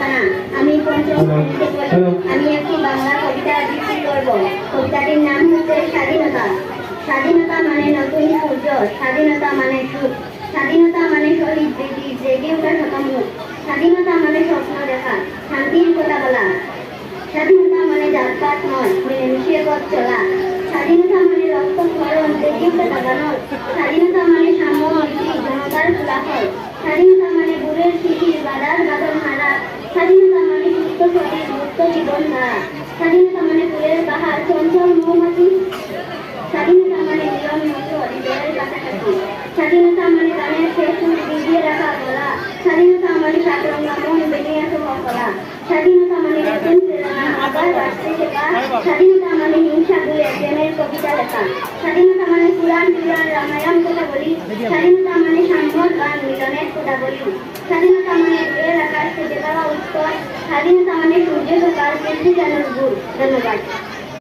Santana আমি পঞ্চম আমি একটি বাংলা কবিতা আবৃত্তি করব। কবিতাটির নাম হচ্ছে স্বাধীনতা। স্বাধীনতা মানে নতুন সূর্য। স্বাধীনতা মানে সুখ। স্বাধীনতা মানে শহীদ ব্রিটিশ জেগে ওঠা শতমুখ স্বাধীনতা মানে স্বপ্ন দেখা শান্তির কথা বলা। স্বাধীনতা মানে জাতপাত নয় মিলেমিশে পথ চলা। স্বাধীনতা মানে রক্ত স্মরণ দেখিতে লাগানো স্বাধীনতা স্বাধীনতা মানে ফুলের পাহাড়, চঞ্চল মৌমাছি। স্বাধীনতা মানে মিলন মতো হৃদয়ের কাছাকাছি। স্বাধীনতা মানে গানের শেষ ভিজিয়ে রাখা গলা স্বাধীনতা মানে সাতরঙ্গা মন বেরিয়ে আসা কলা স্বাধীনতা মানে নতুন আবার বাঁচতে শেখা। স্বাধীনতা মানে হিংসা ভুলে প্রেমের কবিতা লেখা। স্বাধীনতা মানে পুরাণ পুরাণ রামায়ণ কথা বলি স্বাধীনতা মানে সাম্যর গান মিলনের কথা বলি স্বাধীনতা স্বাধীনতা মানে সূর্য সকাল পৃথিবী জানার গুড় ধন্যবাদ